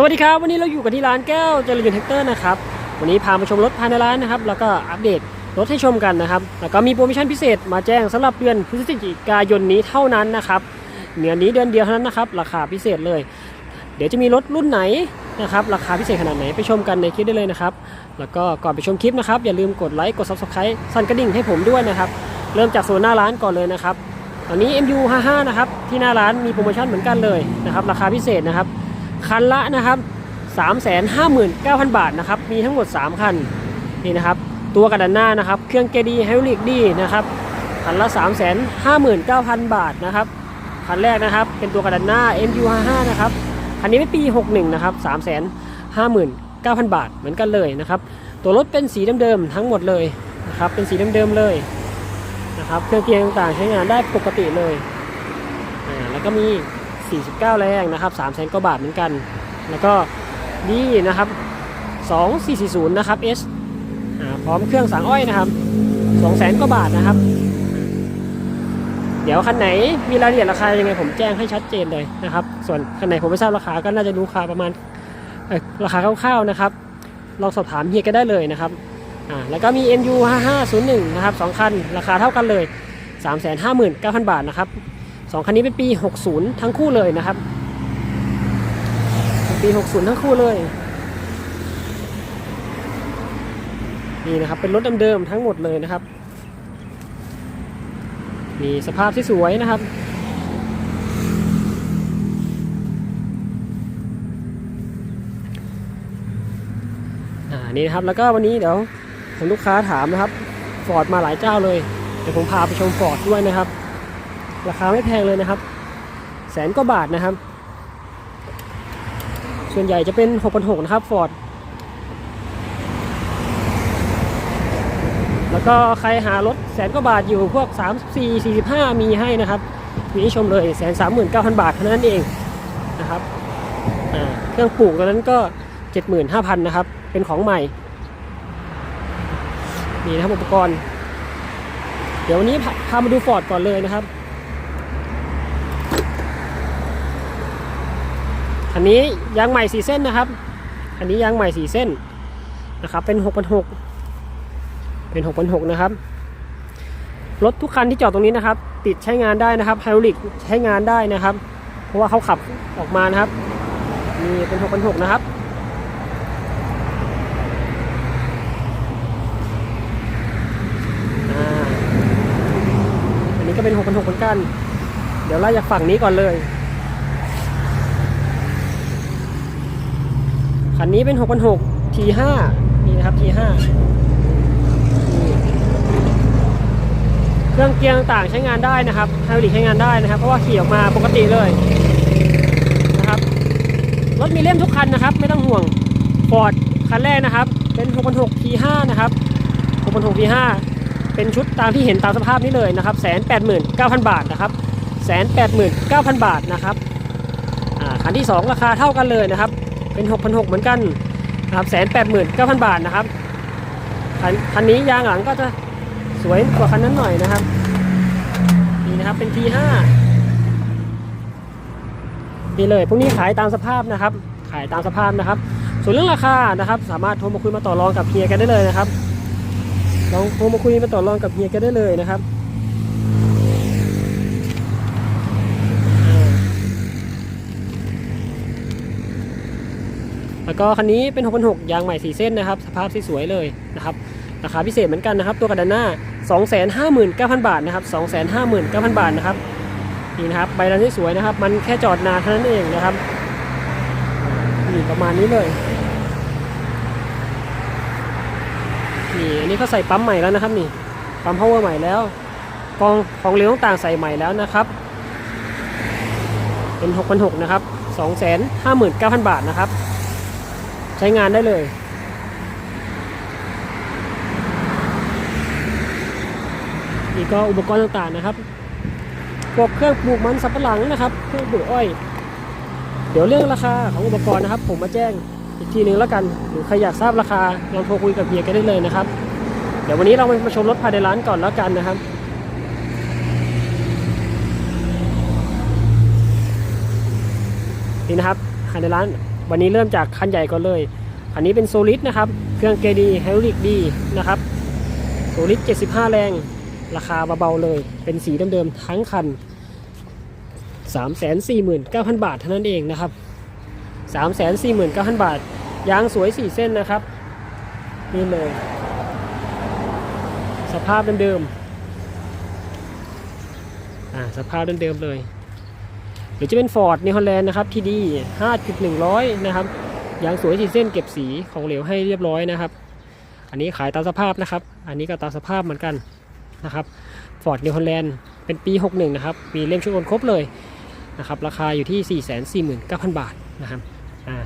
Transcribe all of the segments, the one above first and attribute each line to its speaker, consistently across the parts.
Speaker 1: สวัสดีครับ วันนี้เราอยู่กันที่ร้านแก้วเจริญยนต์แท็กเตอร์นะครับ วันนี้พามาชมรถภายในร้านนะครับ แล้วก็อัปเดตรถให้ชมกันนะครับ แล้วก็มีโปรโมชั่นพิเศษมาแจ้งสำหรับเดือนพฤศจิกายนนี้เท่านั้นนะครับเดือนนี้เดือนเดียวเท่านั้นนะครับ ราคาพิเศษเลย เดี๋ยวจะมีรถรุ่นไหนนะครับ ราคาพิเศษขนาดไหนไปชมกันในคลิปได้เลยนะครับ แล้วก็ก่อนไปชมคลิปนะครับ อย่าลืมกดไลค์กด subscribe สั่นกระดิ่งให้ผมด้วยนะครับ เริ่มจากโซนหน้าร้านก่อนเลยนะครับตอนนี้ MU55 นะครับที่หน้าร้านมีโปรโมชั่นเหมือนกันเลยนะครับ ราคาพิเศษนะครับ คันละนะครับ359,000 บาทนะครับ มีทั้งหมด 3 คัน นี่นะครับ ตัวกระดานหน้านะครับ เครื่องเกดีไฮดรอลิกดีนะครับ คันละ 359,000 บาทนะครับ คันแรกนะครับ เป็นตัวกระดานหน้า MU55 นะครับ คันนี้เป็นปี 61 นะครับ 359,000 บาทเหมือนกันเลยนะครับ ตัวรถเป็นสีเดิมๆทั้งหมดเลยนะครับ เป็นสีเดิมๆเลยนะครับ เครื่องเกียร์ต่างๆใช้งานได้ปกติเลย แล้วก็มี 49 แรงนะครับ3 0 0 0กว่าบาทเหมือนกัน แล้วก็นี่นะครับ2440นะครับ S อ่าพร้อมเครื่องสังอ้อยนะครับ200,000กว่าบาทนะครับ เดี๋ยวคันไหนมีรายละเอียดราคายังไงผมแจ้งให้ชัดเจนเลยนะครับ ส่วนคันไหนผมไม่ทราบราคาก็น่าจะรู้ราคาประมาณราคาคร่าวๆนะครับลองสอบถามเฮียก็ได้เลยนะครับอ่าแล้วก็มี MU 5501 นะครับสองคัน ราคาเท่ากันเลย 359,000 บาทนะครับ สองคันนี้เป็นปี 60 ทั้งคู่เลยนะครับ ปี 60 ทั้งคู่เลย นี่นะครับเป็นรถเดิมๆทั้งหมดเลยนะครับ มีสภาพที่สวยนะครับอ่านี่นะครับแล้วก็วันนี้เดี๋ยวทางลูกค้าถามนะครับฟอร์ดมาหลายเจ้าเลยเดี๋ยวผมพาไปชมฟอร์ดด้วยนะครับ ราคาไม่แพงเลยนะครับ แสนกว่าบาทนะครับ ส่วนใหญ่จะเป็น6,600นะครับฟอร์ดแล้วก็ใครหารถแสนกว่าบาทอยู่พวก 34 45 มีให้นะครับมีให้ชมเลยแสนสามหมื่นเก้าพันบาทเท่านั้นเองนะครับเครื่องปลูกตอนนั้นก็ 75,000นะครับ เป็นของใหม่ นี่นะครับอุปกรณ์ เดี๋ยววันนี้พามาดูฟอร์ดก่อนเลยนะครับ คันนี้ยางใหม่สี่เส้นนะครับคันนี้ยางใหม่สี่เส้นนะครับ เป็น6 6 0 0เป็น6 6 0 0นหกนะครับ รถทุกคันที่จอดตรงนี้นะครับ ติดใช้งานได้นะครับไฮดรอลิกใช้งานได้นะครับ เพราะว่าเขาขับออกมานะครับนี่เป็น6 6 0 0นหกนะครับอันนี้ก็เป็น6 6 0 0เหมือนกัน เดี๋ยวไล่จากฝั่งนี้ก่อนเลย คันนี้เป็น 6,600 T5 นี่นะครับ T5 เครื่องเกียร์ต่างใช้งานได้นะครับไฮดรอลิกใช้งานได้นะครับ เพราะว่าขี่ออกมาปกติเลยนะครับ รถมีเล่มทุกคันนะครับ ไม่ต้องห่วงฟอร์ดคันแรกนะครับ เป็น 6,600 T5 นะครับ 6,600 T5 เป็นชุดตามที่เห็นตามสภาพนี้เลยนะครับ189,000บาทนะครับ189,000บาทนะครับคันที่ 2 ราคาเท่ากันเลยนะครับ เป็น 6,600 เหมือนกันนะครับ189,000บาทนะครับคันคันนี้ยางหลังก็จะสวยกว่าคันนั้นหน่อยนะครับ นี่นะครับเป็น T5 นี่เลยพวกนี้ขายตามสภาพนะครับ ขายตามสภาพนะครับ ส่วนเรื่องราคานะครับ สามารถโทรมาคุยมาต่อรองกับเฮียกันได้เลยนะครับลองโทรมาคุยมาต่อรองกับเฮียกันได้เลยนะครับ แล้วก็คันนี้เป็น 6,600 ยางใหม่สีเส้นนะครับ สภาพสวยเลยนะครับ ราคาพิเศษเหมือนกันนะครับ ตัวกระดานหน้า 259,000 บาทนะครับ 259,000 บาทนะครับ นี่นะครับใบนั้นที่สวยนะครับ มันแค่จอดนานเท่านั้นเองนะครับ นี่ประมาณนี้เลย นี่อันนี้เขาใส่ปั๊มใหม่แล้วนะครับนี่ ปั๊มพาวเวอร์ใหม่แล้ว กองของเหลวต่างๆใส่ใหม่แล้วนะครับ เป็น 6,600 นะครับ259,000 บาทนะครับ ใช้งานได้เลยนี่ก็อุปกรณ์ต่างๆนะครับพวกเครื่องปลูกมันสับปะหลังนะครับ เครื่องปลูกอ้อย เดี๋ยวเรื่องราคาของอุปกรณ์นะครับ ผมมาแจ้งอีกทีหนึงแล้วกัน หรือใครอยากทราบราคาลองโทรคุยกับเฮียกันได้เลยนะครับ เดี๋ยววันนี้เรามาชมรถภายในร้านก่อนแล้วกันนะครับนี่นะครับภายในร้าน วันนี้เริ่มจากคันใหญ่ก่อนเลย อันนี้เป็นโซลิดนะครับ เครื่องเกดีไฮดรอลิกดีนะครับโซลิด75 แรง ราคาเบาๆเลย เป็นสีเดิมๆทั้งคัน 349,000 บาทเท่านั้นเองนะครับ 349,000 บาท ยางสวย 4 เส้นนะครับ นี่เลย สภาพเดิมๆอ่าสภาพเดิมๆเลย หรือจะเป็น Ford New Holland นะครับที่ดี5.100 นะครับยางสวยสีเส้นเก็บสีของเหลวให้เรียบร้อยนะครับ อันนี้ขายตามสภาพนะครับ อันนี้ก็ตามสภาพเหมือนกันนะครับ Ford New Holland เป็นปี 61 นะครับ มีเล่มชุดโอนครบเลยนะครับ ราคาอยู่ที่ 449,000 บาทนะครับ อ่า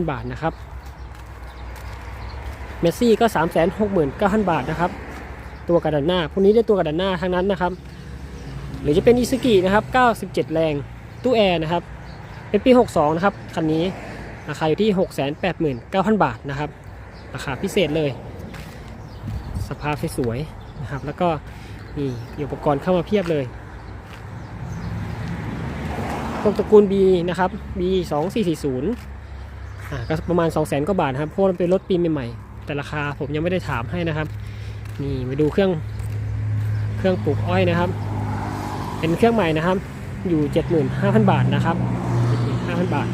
Speaker 1: 449,000 บาทนะครับเมสซี่ก็ 369,000 บาทนะครับ ตัวกระดานหน้า พวกนี้ได้ตัวกระดานหน้าทั้งนั้นนะครับ หรือจะเป็นอิซุกินะครับ 97 แรง ตู้แอร์นะครับ เป็นปี 62 นะครับ คันนี้ราคาอยู่ที่ 689,000 บาทนะครับ ราคาพิเศษเลย สภาพสวยนะครับ แล้วก็นี่มีอุปกรณ์เข้ามาเพียบเลยพวกตระกูล B นะครับ B 2 4 4 0อ่าก็ประมาณ 200,000 กว่าบาทนะครับ เพราะว่ามันเป็นรถปีใหม่ๆ แต่ราคาผมยังไม่ได้ถามให้นะครับ นี่มาดูเครื่องเครื่องปลูกอ้อยนะครับ เป็นเครื่องใหม่นะครับ อยู่ 75,000 บาทนะครับ75,000 บาท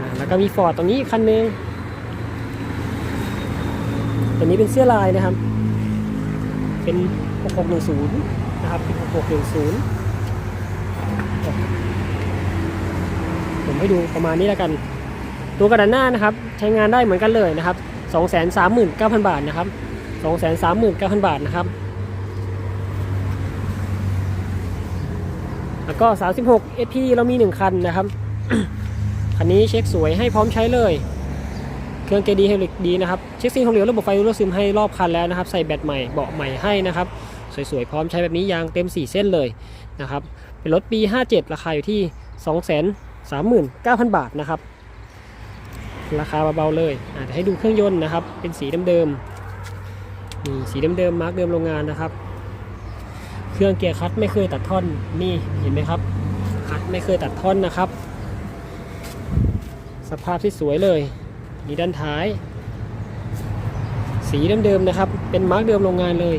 Speaker 1: อ่าแล้วก็มีฟอร์ดตรงนี้คันหนึงตัวนี้เป็นเสื้อลายนะครับ เป็น 6610 นะครับ เป็น 6610 ผมให้ดูประมาณนี้แล้วกัน ตัวกระดานหน้านะครับ ใช้งานได้เหมือนกันเลยนะครับ 239,000 บาทนะครับ 239,000 บาทนะครับ แล้ว ก็ 36 SP เรามี 1 คันนะครับ คันนี้เช็คสวยให้พร้อมใช้เลย เครื่องเกดีเฮลิกดีนะครับ เช็คซีนของเหลวระบบไฟรั่วซึมให้รอบคันแล้วนะครับ ใส่แบตใหม่เบาะใหม่ให้นะครับ สวยๆ พร้อมใช้แบบนี้ยางเต็ม 4 เส้นเลยนะครับ เป็นรถปี 57 ราคาอยู่ที่ 239,000 บาทนะครับ ราคาเบาๆเลยอาจจะให้ดูเครื่องยนต์นะครับ เป็นสีเดิมๆนี่สีเดิมๆมาร์กเดิมโรงงานนะครับ เครื่องเกียร์คัดไม่เคยตัดท่อนนี่เห็นไหมครับ คัดไม่เคยตัดท่อนนะครับ สภาพที่สวยเลยนี่ด้านท้าย สีเดิมๆนะครับ เป็นมาร์กเดิมโรงงานเลย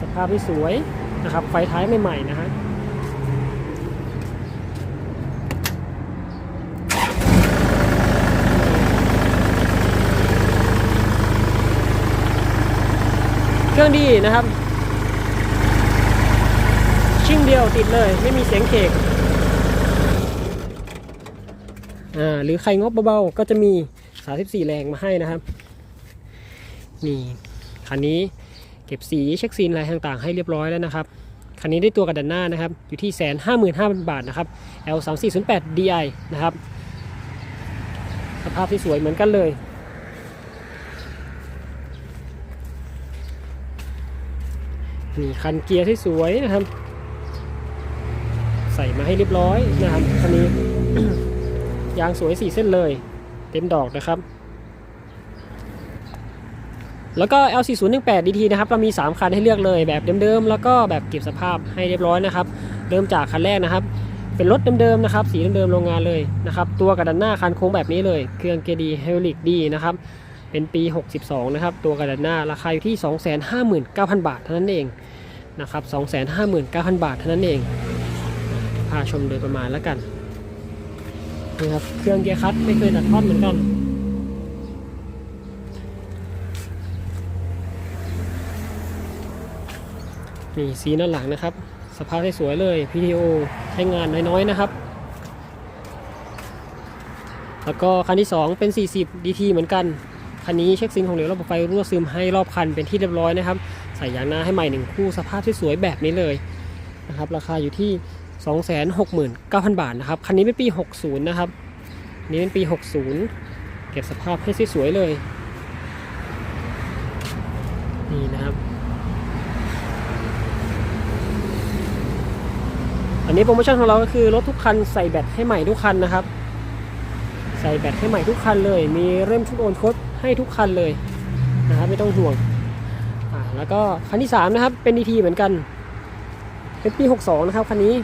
Speaker 1: สภาพที่สวยนะครับ ไฟท้ายใหม่ๆนะฮะ รื่องดีนะครับ ชิ่งเดียวติดเลย ไม่มีเสียงเคกอ่าหรือใครงบเบาๆก็จะมี 34 แรงมาให้นะครับ นี่คันนี้เก็บสีเช็คซีนอะไรต่างๆ ให้เรียบร้อยแล้วนะครับคันนี้ได้ตัวกระดันหน้านะครับ อยู่ที่แสนห้าหมื่นห้าพันบาทนะครับ L 3 4 0 8 DI นะครับ สภาพที่สวยเหมือนกันเลย คันเกียร์ที่สวยนะครับ ใส่มาให้เรียบร้อยนะครับคันนี้ยางสวยสี่เส้นเลย เต็มดอกนะครับ แล้วก็ L4018 DT นะครับ เรามี 3 คันให้เลือกเลยแบบเดิมๆ แล้วก็แบบเก็บสภาพให้เรียบร้อยนะครับ เริ่มจากคันแรกนะครับ เป็นรถเดิมๆนะครับ สีเดิมๆโรงงานเลยนะครับ ตัวกระดันหน้าคันโค้งแบบนี้เลย เครื่องเกียร์ดีเฮลิกดีนะครับเป็นปี 62 นะครับ ตัวกระดันหน้า ราคาอยู่ที่ 259,000 บาท เท่านั้นเอง นะครับ259,000 บาทเท่านั้นเองพาชมโดยประมาณแล้วกันนะครับเครื่องเกียร์คัดไม่เคยตัดทอนเหมือนกันนี่สีด้านหลังนะครับ สภาพสวยเลย PTO ใช้งานน้อยๆนะครับ แล้วก็คันที่ 2 เป็น 40 DT เหมือนกัน คันนี้เช็คซิงของเหลวระบบไฟรั่วซึมให้รอบคันเป็นที่เรียบร้อยนะครับ ใส่ยางหน้าให้ใหม่หนึ่งคู่สภาพที่สวยแบบนี้เลยนะครับราคาอยู่ที่ 269,000 บาทนะครับคันนี้เป็นปี 60 นะครับนี้เป็นปี 60 เก็บสภาพให้สวยๆเลยนี่นะครับ อันนี้โปรโมชั่นของเราก็คือรถทุกคันใส่แบตให้ใหม่ทุกคันนะครับ ใส่แบตให้ใหม่ทุกคันเลย มีเริ่มชุดโอนครบให้ทุกคันเลยนะครับไม่ต้องห่วง แล้วก็คันที่ 3 นะครับ เป็น DT เหมือนกัน เป็นปี 62 นะครับคันนี้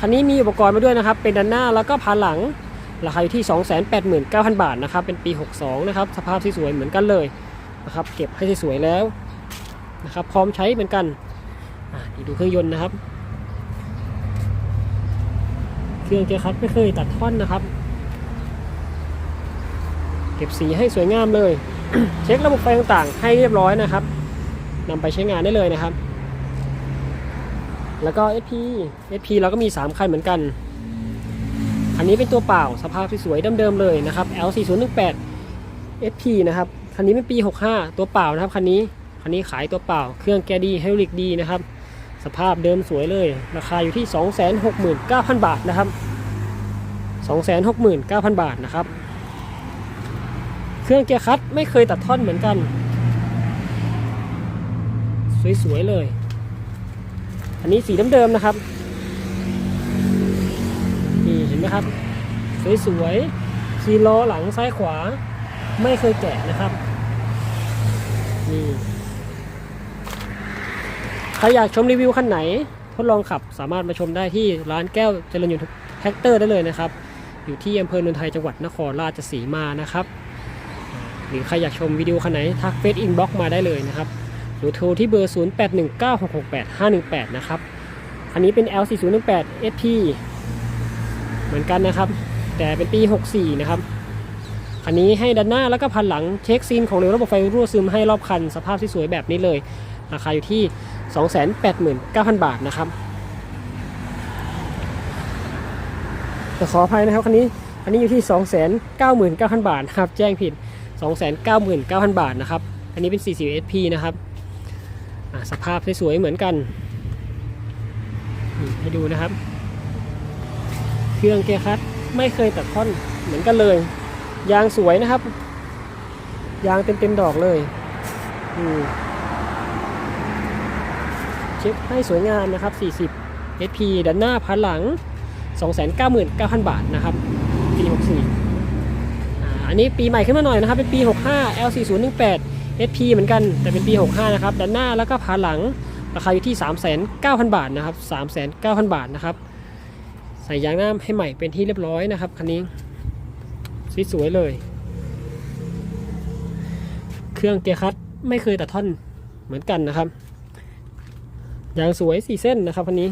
Speaker 1: คันนี้มีอุปกรณ์มาด้วยนะครับ เป็นด้านหน้าแล้วก็พานหลัง ราคาอยู่ที่ 289,000 บาทนะครับ เป็นปี 62 นะครับ สภาพสวยๆเหมือนกันเลยนะครับ เก็บให้สวยๆแล้วนะครับ พร้อมใช้เหมือนกันอะดูเครื่องยนต์นะครับ เครื่องเกียร์คัดไม่เคยตัดท่อนนะครับ เก็บสีให้สวยงามเลย เช็คระบบไฟต่างๆ ให้เรียบร้อยนะครับ นำไปใช้งานได้เลยนะครับ แล้วก็ SP SP เราก็มี 3 คันเหมือนกัน อันนี้เป็นตัวเปล่าสภาพสวยๆเดิมๆเลยนะครับ L4018 SP นะครับ คันนี้เป็นปี 65 ตัวเปล่านะครับคันนี้ คันนี้ขายตัวเปล่า เครื่องแกดีไฮดริกดีนะครับ สภาพเดิมสวยเลย ราคาอยู่ที่ 269,000 บาทนะครับ 269,000 บาทนะครับ เครื่องเกียร์คัดไม่เคยตัดท่อนเหมือนกัน สวยๆเลย อันนี้สีเดิมๆนะครับนี่เห็นไหมครับสวยๆคีล้อหลังซ้ายขวา ไม่เคยแกะนะครับนี่ใครอยากชมรีวิวคันไหน ทดลองขับสามารถมาชมได้ที่ร้านแก้วเจริญยนต์แท็กเตอร์ได้เลยนะครับ อยู่ที่อำเภอเนนไทยจังหวัดนครราชสีมานะครับ หรือใครอยากชมวิดีโอคันไหนทักเฟซอินบ็อกมาได้เลยนะครับ รือโทรที่เบอร์ 0819668518 นะครับ อันนี้เป็น L4018 SP เหมือนกันนะครับ แต่เป็นปี 64 นะครับ อันนี้ให้ด้านหน้าแล้วก็พันหลังเช็คซีนของเร็วระบบไฟรั่วซึมให้รอบคัน สภาพที่สวยแบบนี้เลย ราคาอยู่ที่ 289,000 บาทนะครับแต่ขออภัยนะครับคันนี้อันนี้อยู่ที่ 299,000 บาทนะครับ แจ้งผิด 299,000 บาทนะครับ อันนี้เป็น 40 SP นะครับ สภาพสวยๆเหมือนกันให้ดูนะครับ เครื่องเกียร์คลัตช์ไม่เคยตัดท่อนเหมือนกันเลย ยางสวยนะครับ ยางเต็มๆดอกเลยเช็คให้สวยงามนะครับ 40 SP ด้านหน้าพันหลัง 299,000 บาทนะครับปี 64อ่อันนี้ปีใหม่ขึ้นมาหน่อยนะครับ เป็นปี 65 L4018 SP เหมือนกันแต่เป็นปี 65 นะครับด้านหน้าแล้วก็พันหลังราคาอยู่ที่ 3,900 บาทนะครับ 3,900 บาทนะครับ ใส่ยางหน้าให้ใหม่เป็นที่เรียบร้อยนะครับคันนี้สวยๆเลย เครื่องเกียร์คัตไม่เคยตัดท่อนเหมือนกันนะครับยางสวยสี่เส้นนะครับคันนี้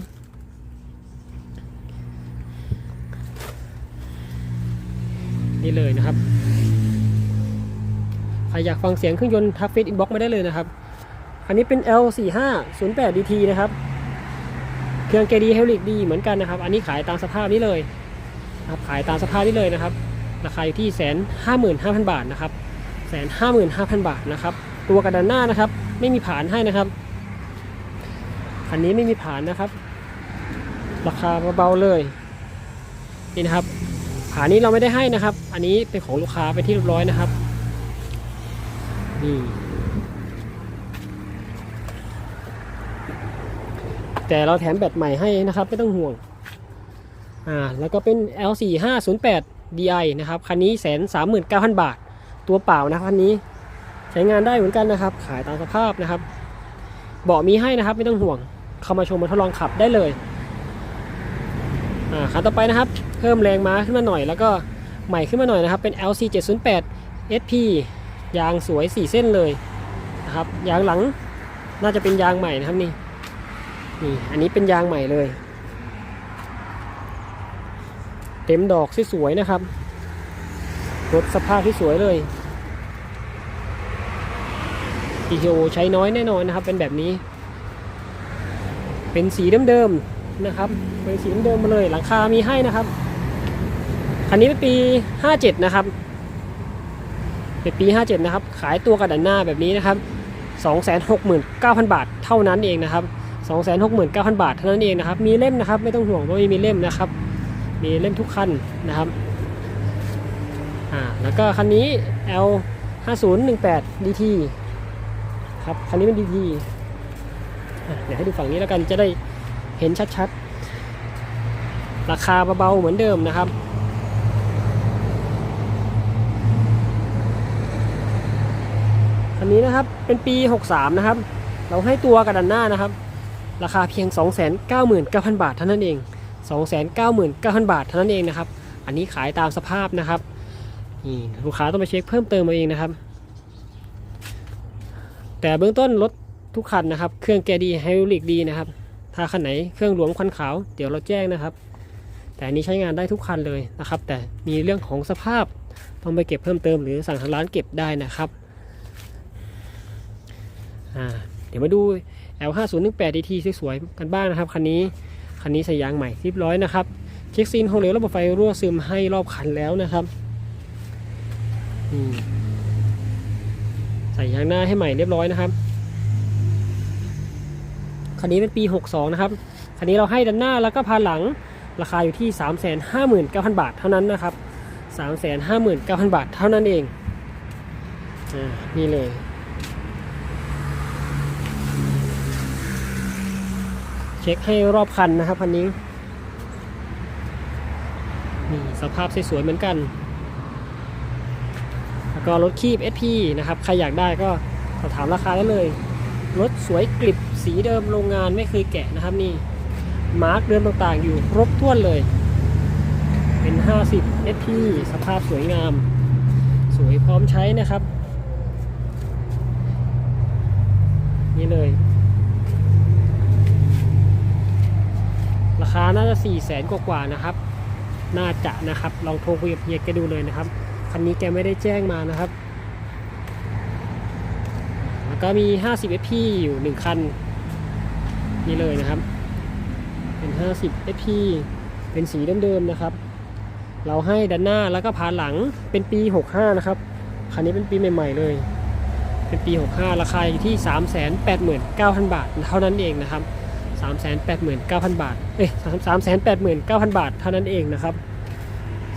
Speaker 1: นี่เลยนะครับ ครอยากฟังเสียงเครื่องยนต์ทักเฟซอินบ็อกมาได้เลยนะครับ อันนี้เป็น L4508 DT นะครับ เครื่องเกดีเฮลิกดีเหมือนกันนะครับ อันนี้ขายตามสภาพนี้เลยนะครับขายตามสภาพนี้เลยนะครับ ราคาอยู่ที่แสนห้าหมื่นห้าพันบาทนะครับแสนห้าหมื่นห้าพันบาทนะครับ ตัวกระดานหน้านะครับ ไม่มีผานให้นะครับคันนี้ไม่มีผานนะครับ ราคาเบาๆเลย นี่นะครับผานนี้เราไม่ได้ให้นะครับ อันนี้เป็นของลูกค้าไปนที่เรียบร้อยนะครับ นี่ แต่เราแถมแบตใหม่ให้นะครับ ไม่ต้องห่วง อ่า แล้วก็เป็น L4508 DI นะครับ คันนี้แสนสามหมื่นเก้าพันบาท ตัวเปล่านะคันนี้ ใช้งานได้เหมือนกันนะครับ ขายตามสภาพนะครับ เบาะมีให้นะครับ ไม่ต้องห่วง เข้ามาชมมาทดลองขับได้เลย อ่า คันต่อไปนะครับ เพิ่มแรงม้าขึ้นมาหน่อย แล้วก็ใหม่ขึ้นมาหน่อยนะครับ เป็น LC708 SP ยางสวย 4 เส้นเลยนะครับ ยางหลังน่าจะเป็นยางใหม่นะครับนี่นี่อันนี้เป็นยางใหม่เลย เต็มดอกสวยๆนะครับรถสภาพที่สวยเลย PTO ใช้น้อยแน่นอนนะครับ เป็นแบบนี้ เป็นสีเดิมๆนะครับ เป็นสีเดิมมาเลย หลังคามีให้นะครับ คันนี้เป็นปี 57 นะครับ เป็นปี 57 นะครับ ขายตัวกระดานหน้าแบบนี้นะครับ 269,000 บาทเท่านั้นเองนะครับ269,000 บาทเท่านั้นเองนะครับ มีเล่มนะครับ ไม่ต้องห่วงว่าไม่มีเล่มนะครับ มีเล่มทุกคันนะครับ อ่า แล้วก็คันนี้ L 5018 DT ครับ คันนี้เป็น DT อะเดี๋ยวให้ดูฝั่งนี้แล้วกันจะได้เห็นชัดๆ ราคาเบาๆเหมือนเดิมนะครับ คันนี้นะครับเป็นปี 63 นะครับ เราให้ตัวกระดันหน้านะครับ ราคาเพียง 299,000 บาทเท่านั้นเอง 299,000 บาทเท่านั้นเองนะครับ อันนี้ขายตามสภาพนะครับนี่ลูกค้าต้องไปเช็คเพิ่มเติมมาเองนะครับ แต่เบื้องต้นรถทุกคันนะครับ เครื่องแกดีไฮดรอลิกดีนะครับ ถ้าคันไหนเครื่องหลวมควันขาว เดี๋ยวเราแจ้งนะครับ แต่อันนี้ใช้งานได้ทุกคันเลยนะครับ แต่มีเรื่องของสภาพต้องไปเก็บเพิ่มเติมหรือสั่งทางร้านเก็บได้นะครับ เดี๋ยวมาดู L5018 DT สวยๆกันบ้างนะครับคันนี้คันนี้ใส่ยางใหม่เรียบร้อยนะครับเช็คซีนของเหลวระบบไฟรั่วซึมให้รอบคันแล้วนะครับใส่ยางหน้าให้ใหม่เรียบร้อยนะครับคันนี้เป็นปี 62 นะครับคันนี้เราให้ด้านหน้าแล้วก็พานหลังราคาอยู่ที่ 359,000 บาทเท่านั้นนะครับ 359,000 บาทเท่านั้นเอง อ่า นี่เลย เช็คให้รอบคันนะครับคันนี้นี่สภาพสวยๆเหมือนกัน แล้วก็รถคีบ SP นะครับ ใครอยากได้ก็สอบถามราคาได้เลย รถสวยกริบสีเดิมโรงงานไม่เคยแกะนะครับนี่ มาร์กเดิมต่างๆอยู่ครบถ้วนเลย เป็น 50 SP สภาพสวยงาม สวยพร้อมใช้นะครับ นี่เลย ราคาน่าจะ4 0 0แสนกว่าๆนะครับ น่าจะนะครับ ลองโทรคุยกับเฮียแกดูเลยนะครับ คันนี้แกไม่ได้แจ้งมานะครับ แล้วก็มี 50 fp อยู่ 1 คัน นี่เลยนะครับ เป็น 50 fp เป็นสีเดิมๆนะครับ เราให้ด้านหน้าแล้วก็พานหลังเป็นปี 65 นะครับ คันนี้เป็นปีใหม่ ๆ เลย เป็นปี 65 ราคาอยู่ที่ 389,000 บาทเท่านั้นเองนะครับ 389,000 บาท เอ้ย389,000 บาทเท่านั้นเองนะครับ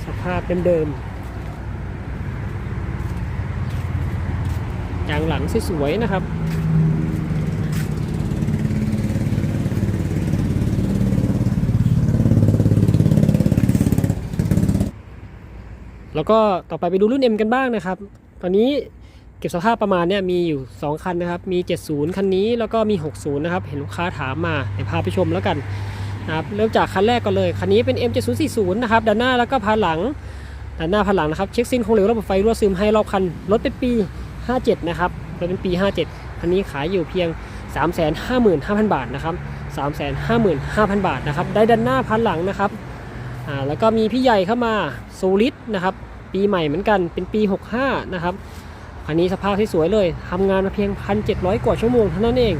Speaker 1: สภาพเดิมๆยางหลังสวยๆนะครับแล้วก็ต่อไปไปดูรุ่น M กันบ้างนะครับ ตอนนี้ เก็บสภาพประมาณเนี้ยมีอยู่ 2 คันนะครับ มี 70 คันนี้แล้วก็มี 60 นะครับ เห็นลูกค้าถามมาเดี๋ยวพาไปชมแล้วกันนะครับเริ่มจากคันแรกก่อนเลย คันนี้เป็น M7040 นะครับด้านหน้าแล้วก็พานหลังด้านหน้าพานหลังนะครับเช็คซินคงเหลวระบบไฟรั่วซึมให้รอบคันรถเป็นปี 57 นะครับรถเป็นปี 57 คันนี้ขายอยู่เพียง 355,000 บาทนะครับ355,000 บาทนะครับได้ด้านหน้าพานหลังนะครับอ่าแล้วก็มีพี่ใหญ่เข้ามาโซลิดนะครับปีใหม่เหมือนกันเป็นปี 65 นะครับ คันนี้สภาพที่สวยเลยทำงานมาเพียง 1,700 กว่าชั่วโมงเท่านั้นเอง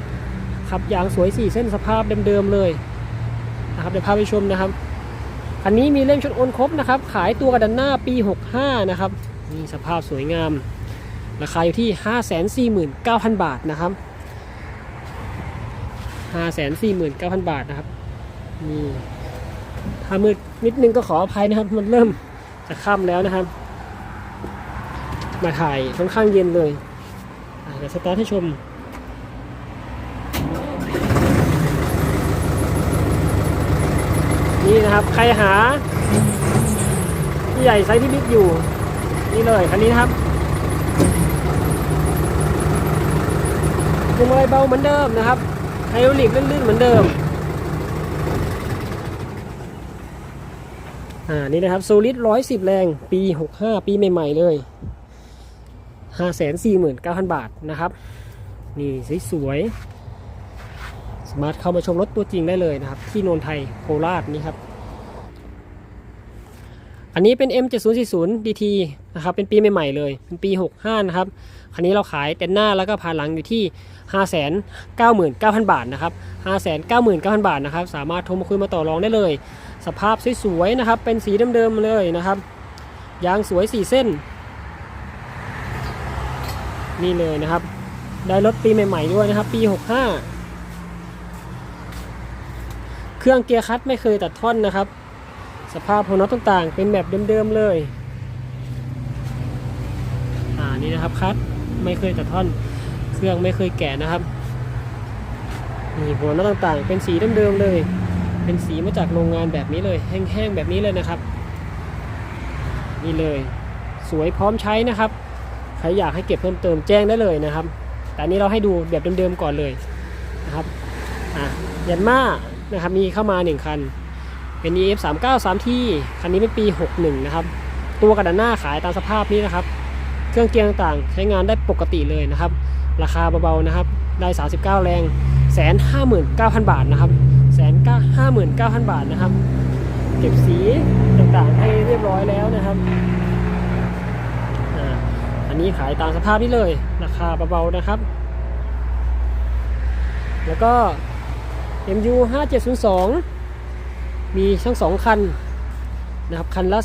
Speaker 1: ขับยางสวย 4 เส้นสภาพเดิมๆเลยนะครับเดี๋ยวพาไปชมนะครับ คันนี้มีเล่มชุดโอนครบนะครับ ขายตัวกระดันหน้าปี 65 นะครับนี่สภาพสวยงาม ราคาอยู่ที่ 549,000 บาทนะครับ 549,000 บาทนะครับนี่ถ้ามืดนิดนึงก็ขออภัยนะครับ มันเริ่มจะค่ำแล้วนะครับ มาถ่ายค่อนข้างเย็นเลยเดี๋ยวสตาร์ทให้ชมนี่นะครับใครหาที่ใหญ่ไซส์ที่บิ๊กอยู่ นี่เลยคันนี้นะครับพวงมาลัยเบาเหมือนเดิมนะครับไฮดรอลิกลื่นๆเหมือนเดิมอ่านี่นะครับโซลิดร้อยสิบแรง ปี 65 ปีใหม่ ๆ เลย 549,000 บาทนะครับ นี่สวยๆสามารถเข้ามาชมรถตัวจริงได้เลยนะครับ ที่โนนไทยโคราชนี่ครับ อันนี้เป็น M7040 DT นะครับ เป็นปีใหม่ๆเลย เป็นปี 65 นะครับ คันนี้เราขายเต็นหน้าแล้วก็ผ่านหลังอยู่ที่ 599,000 บาทนะครับ 599,000 บาทนะครับ สามารถโทรมาคุยมาต่อรองได้เลย สภาพสวยๆนะครับ เป็นสีเดิมๆเลยนะครับ ยางสวย 4 เส้น นี่เลยนะครับ ได้รถปีใหม่ ๆ ด้วยนะครับ ปี 65 เครื่องเกียร์คัตไม่เคยตัดท่อนนะครับ สภาพของน็อตต่างๆ เป็นแบบเดิมๆเลยอ่านี่นะครับคัตไม่เคยตัดท่อน เครื่องไม่เคยแกะนะครับนี่หัวน็อตต่างๆ เป็นสีเดิมๆเลย เป็นสีมาจากโรงงานแบบนี้เลย แห้งๆแบบนี้เลยนะครับ นี่เลย สวยพร้อมใช้นะครับ ใครอยากให้เก็บเพิ่มเติมแจ้งได้เลยนะครับ แต่อันนี้เราให้ดูแบบเดิมๆก่อนเลยนะครับอะยันมานะครับมีเข้ามาหนึ่งคันเป็น EF 3 9 3 t คันนี้เป็นปี 61 นะครับ ตัวกระดานหน้าขายตามสภาพนี้นะครับ เครื่องเกียร์ต่างๆ ใช้งานได้ปกติเลยนะครับ ราคาเบาๆนะครับ ได้ 39 แรงแสนห้าหมื่นเก้าพันบาทนะครับแสนเก้าห้าหมื่นเก้าพันบาทนะครับ เก็บสีต่างๆให้เรียบร้อยแล้วนะครับ นนี้ขายตามสภาพนี้เลยราคาเบาๆนะครับ แล้วก็ MU 5702 มีทั้งสองคันนะครับคันละ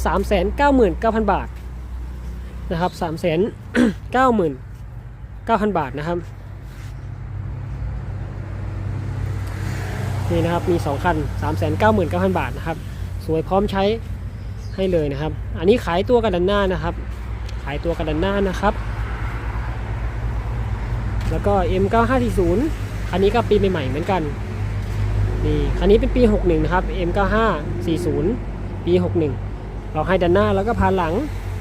Speaker 1: 399,000 บาทนะครับ399,000 บาทนะครับนี่นะครับมี 2 คัน 399,000 บาทนะครับ สวยพร้อมใช้ให้เลยนะครับ อันนี้ขายตัวกันด้านหน้านะครับายตัวกันด้านหน้านะครับ แล้วก็ M9540 คันนี้ก็ปีใหม่ๆเหมือนกันนี่คันนี้เป็นปี 61 นะครับ M9540 ปี 61 เราให้ด้านหน้าแล้วก็พานหลัง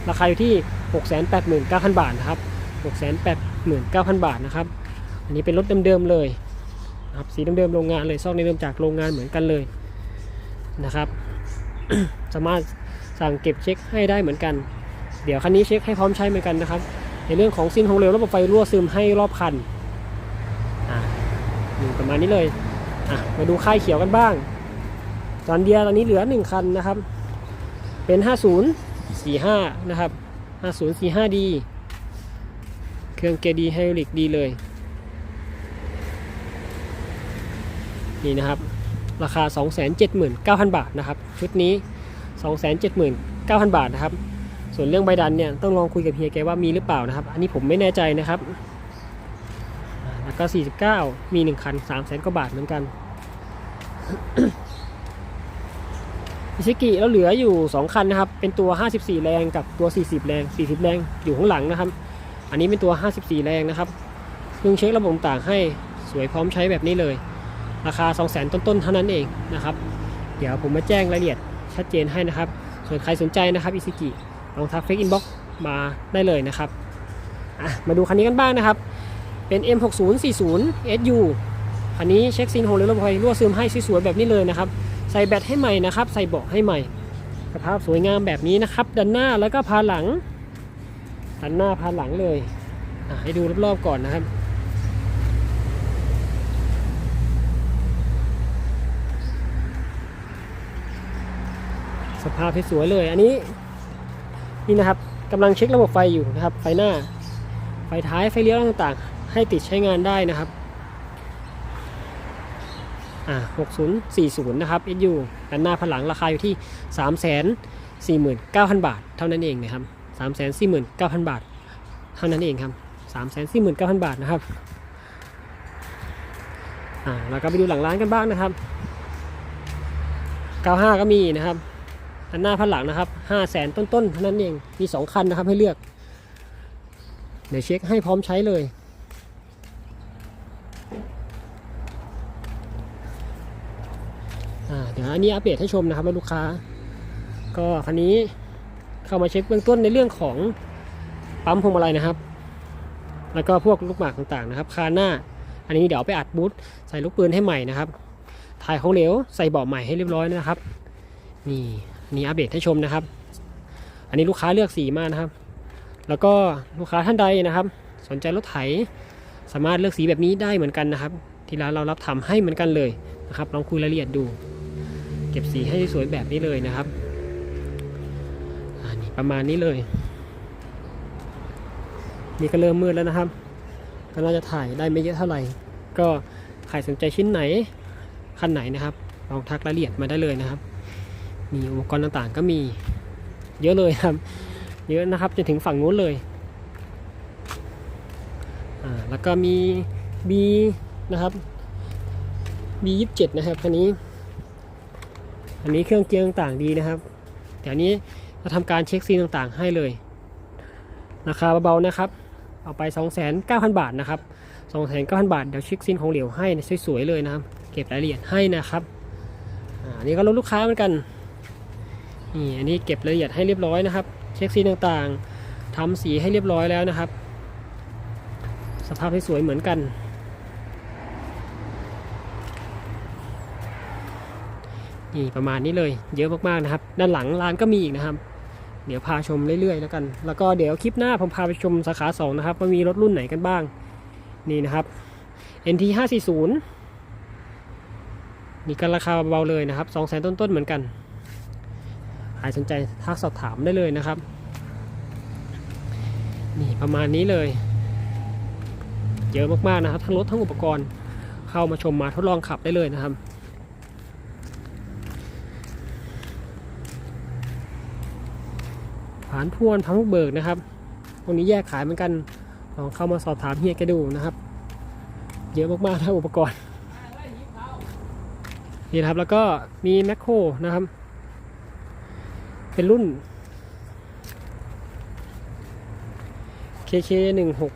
Speaker 1: ราคาอยู่ที่ 689,000 บาทนะครับ 689,000 บาทนะครับ อันนี้เป็นรถเดิมๆเลยนะครับสีเดิมๆโรงงานเลยซอกนี้เริ่มจากโรงงานเหมือนกันเลยนะครับ สามารถสั่งเก็บเช็คให้ได้เหมือนกัน เดี๋ยวคันนี้เช็คให้พร้อมใช้เหมือนกันนะครับ ในเรื่องของซินของเหลวระบบไฟรั่วซึมให้รอบคันอ่านี่ประมาณนี้เลยอะมาดูค่ายเขียวกันบ้างจอนเดียตอนนี้เหลือ 1 คันนะครับ เป็น 5045 นะครับ 5045D เครื่องเกยร์ดีไฮดรอลิกดีเลย นี่นะครับ ราคา 279,000 บาทนะครับ ชุดนี้ 279,000 บาทนะครับ ส่วนเรื่องใบดันเนี่ยต้องลองคุยกับเฮียแกว่ามีหรือเปล่านะครับ อันนี้ผมไม่แน่ใจนะครับ แล้วก็ 49 มี 1 คัน3 0 0 0 0กว่าบาทเหมือนกันอิชิกิแล้วเหลืออยู่ 2 คันนะครับ เป็นตัว 54 แรงกับตัว 40 แรง 40 แรงอยู่ข้างหลังนะครับ อันนี้เป็นตัว 54 แรงนะครับเครื่องเช็คระบบต่างให้สวยพร้อมใช้แบบนี้เลย ราคา 2 0 0 0 0 0 ต้นๆ เท่านั้นเองนะครับ เดี๋ยวผมมาแจ้งรายละเอียดชัดเจนให้นะครับ ส่วนใครสนใจนะครับอิซิกิ ลองทักเฟซอินบ็อกมาได้เลยนะครับมาดูคันนี้กันบ้างนะครับ เป็น M6040 SU คันนี้เช็คซีนโฮลเลอร์พอยรั่วซึมให้สวยๆแบบนี้เลยนะครับ ใส่แบตให้ใหม่นะครับ ใส่เบาะให้ใหม่สภาพสวยงามแบบนี้นะครับด้านหน้าแล้วก็พาหลังด้านหน้าพาหลังเลยให้ดูรอบๆก่อนนะครับสภาพที่สวยเลย อันนี้ นี่นะครับกำลังเช็คระบบไฟอยู่นะครับ ไฟหน้า ไฟท้ายไฟเลี้ยวต่างๆ ให้ติดใช้งานได้นะครับอ่า6040 นะครับ SU ด้านหน้าผนหลังราคาอยู่ที่ 349,000 บาท เท่านั้นเองนะครับ 349,000 บาท เท่านั้นเองครับ 349,000 บาทนะครับอ่าเราก็ไปดูหลังร้านกันบ้างนะครับ 95 ก็มีนะครับ ด้านหน้าพันหลังนะครับห้าแสนต้นๆเท่านั้นเองมีสองคันนะครับให้เลือก เดี๋ยวเช็คให้พร้อมใช้เลย เดี๋ยวอันนี้อัปเดตให้ชมนะครับว่าลูกค้า ก็คันนี้เข้ามาเช็คเบื้องต้นในเรื่องของปั๊มพวงมาลัยนะครับ แล้วก็พวกลูกหมากต่างๆนะครับ คานหน้า อันนี้เดี๋ยวไปอัดบูทใส่ลูกปืนให้ใหม่นะครับ ถ่ายของเหลวใส่เบาะใหม่ให้เรียบร้อยนะครับ นี่ นี่อัปเดตให้ชมนะครับ อันนี้ลูกค้าเลือกสีมานะครับ แล้วก็ลูกค้าท่านใดนะครับ สนใจรถไถ สามารถเลือกสีแบบนี้ได้เหมือนกันนะครับ ที่ร้านเรารับทำให้เหมือนกันเลยนะครับ ลองคุยรายละเอียดดู เก็บสีให้สวยแบบนี้เลยนะครับอันนี้ประมาณนี้เลย นี่ก็เริ่มมืดแล้วนะครับ ก็น่าจะถ่ายได้ไม่เยอะเท่าไหร่ ก็ใครสนใจชิ้นไหนคันไหนนะครับ ลองทักรายละเอียดมาได้เลยนะครับ มีอุปกรณ์ต่างๆก็มีเยอะเลยครับ เยอะนะครับจนถึงฝั่งนู้นเลยอ่าแล้วก็มี B นะครับ B ยี่สิบเจ็ดนะครับคันนี้ อันนี้เครื่องเกียร์ต่างๆดีนะครับเดี๋ยวนี้เราทำการเช็คซีนต่างๆให้เลยราคาเบาๆนะครับ เอาไป 2,900 บาทนะครับ 29,000 บาท เดี๋ยวเช็คซีนของเหลวให้สวยๆเลยนะครับ เก็บรายละเอียดให้นะครับอันนี้ก็รถลูกค้าเหมือนกัน นี่อันนี้เก็บรายละเอียดให้เรียบร้อยนะครับ เช็คสีต่างๆทำสีให้เรียบร้อยแล้วนะครับ สภาพที่สวยเหมือนกัน นี่ประมาณนี้เลยเยอะมากๆนะครับ ด้านหลังร้านก็มีอีกนะครับ เดี๋ยวพาชมเรื่อยๆแล้วกัน แล้วก็เดี๋ยวคลิปหน้าผมพาไปชมสาขา 2 นะครับว่ามีรถรุ่นไหนกันบ้าง นี่นะครับ NT 540นี่ก็ราคาเบาเลยนะครับ2 0 0 0 0ต้นๆเหมือนกัน ใครสนใจทักสอบถามได้เลยนะครับ นี่ประมาณนี้เลย เยอะมากๆนะครับ ทั้งรถทั้งอุปกรณ์เข้ามาชมมาทดลองขับได้เลยนะครับผานพวนพังเบิกนะครับพวกนี้แยกขายเหมือนกันลองเข้ามาสอบถามเฮียแกดูนะครับ เยอะมากๆทั้งอุปกรณ์นี่นะครับแล้วก็มีแมคโครนะครับ เป็นรุ่น KK 1 6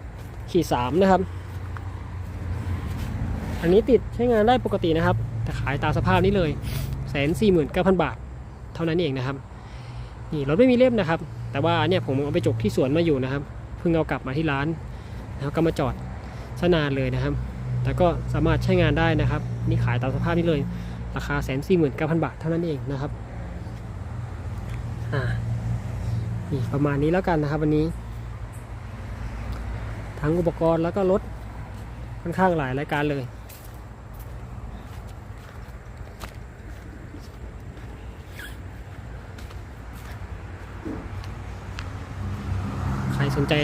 Speaker 1: 1ขีด3นะครับ อันนี้ติดใช้งานได้ปกตินะครับ แต่ขายตามสภาพนี้เลยแสนสี่หมื่นเก้าพันบาท เท่านั้นเองนะครับ นี่รถไม่มีเล่มนะครับ แต่ว่าเนี่ยผมเอาไปจกที่สวนมาอยู่นะครับ เพิ่งเอากลับมาที่ร้านแล้วก็มาจอดสนานเลยนะครับ แต่ก็สามารถใช้งานได้นะครับ นี่ขายตามสภาพนี้เลย ราคาแสนสี่หมื่นเก้าพันบาทเท่านั้นเองนะครับ อ่านี่ประมาณนี้แล้วกันนะครับวันนี้ ทั้งอุปกรณ์แล้วก็รถค่อนข้างหลายรายการเลย ใครสนใจ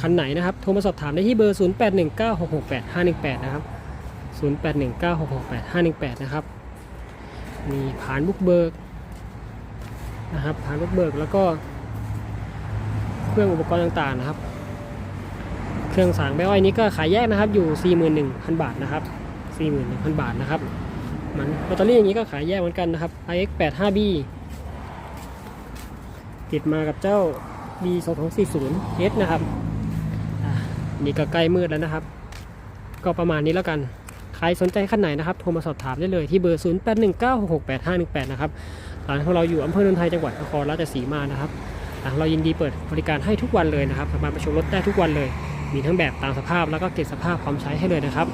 Speaker 1: คันไหนนะครับ โทรมาสอบถามได้ที่เบอร์ 0819668518 นะครับ 0819668518 นะครับ มีผ่านบุกเบิก นะครับผ่านบุกเบิกแล้วก็เครื่องอุปกรณ์ต่างๆนะครับ เครื่องสางแบอ้อยนี้ก็ขายแยกนะครับอยู่ 41,000 บาทนะครับ 41,000 บาทนะครับมือนแบตเตอรี่อย่างนี้ก็ขายแยกเหมือนกันนะครับ iX85B ติดมากับเจ้า B 2 2 4 0 S นะครับนี่ก็ใกล้มืดแล้วนะครับ ก็ประมาณนี้แล้วกัน ใครสนใจขั้นไหนนะครับ โทรมาสอบถามได้เลยที่เบอร์ 0819668518 นะครับ ร้านของเราอยู่อำเภอเนินไทยจังหวัดนครราชสีมานะครับร้านเรายินดีเปิดบริการให้ทุกวันเลยนะครับสามารถไปชมรถได้ทุกวันเลย มีทั้งแบบตามสภาพแล้วก็เกตสภาพพร้อมใช้ให้เลยนะครับ